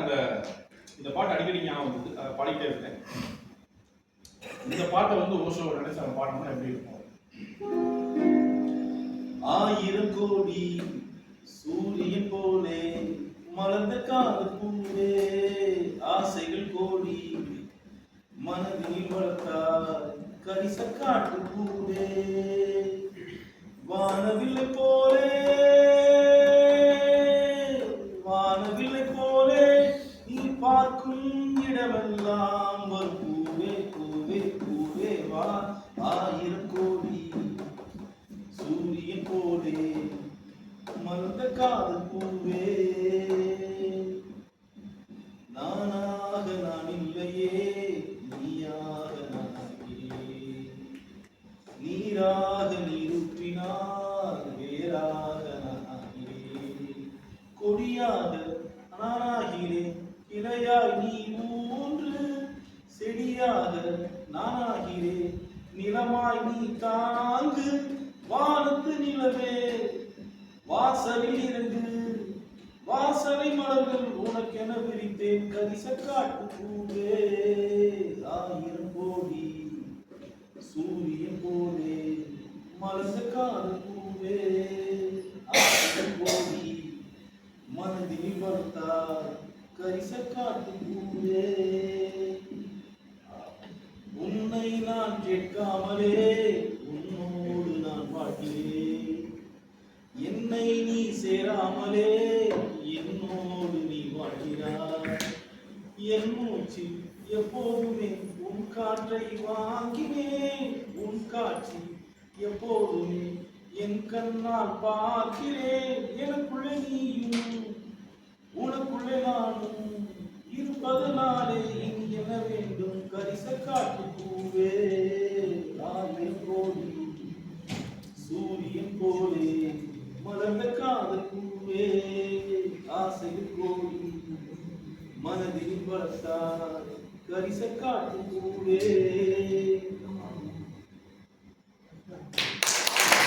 அந்த இந்த பாட்டு அடிக்கடி ஞாபகம் வந்து அதை பாடிட்டே இருக்கேன் இந்த பாட்டை வந்து ஓஷோ நினைச்சு அவன் பாடணும்னா எப்படி இருக்கும்? ஆயிரம் கோடி சூரியன் போலே மலர்ந்த காதல் பூவே ஆசைகள் கோடி மனதில் வளர்த்தார் கரிச காட்டு பூவே இடமெல்லாம் ஒரு பூவே பூவே பூவே வா. ஆயிரம் கோடி சூரியன் போலே மலர்ந்த காதல் பூவே. நானாக நான் இல்லையே நீயாக நான் நீராக நீரூற்றினால் வேறாக நான் கொடியாக நானாகிறேன். இலையாய் நீ மூன்று செடியாக நானாகிறேன். நிலமாய் நீ தாங்கு வானத்து நிலவே. வாசலில் இருந்து வாசலை மலர்கள் உனக்கென விரித்தேன். கரிச காட்டு பூவே ஆயிரம் கோடி சூரியன் போலே மலர்ந்த காடு பூவே ஆயிரம் கோடி மனதில் வளர்த்தார் கரிச உன்னை நான் கேட்காமலே உன்னோடு நான் வாழ்கிறேன் என்னை நீ சேராமலே என்னோடு நீ வாழ்கிறாய். என் மூச்சு எப்போதுமே உன் காற்றை வாங்கினேன் உன் காட்சி எப்போதுமே என் கண்ணால் பார்க்கிறேன் எனக்குள்ளே நீயும் உனக்குள்ளே நானும் பதினாலே இங்கென வேண்டும் கரிச காட்டு பூவே. ஆயிரம் கோடி சூரியன் போலே மலர்ந்த காதல் பூவே. ஆசையில் கோடி மனதில் வளர்த்தார் கரிச காட்டு பூவே.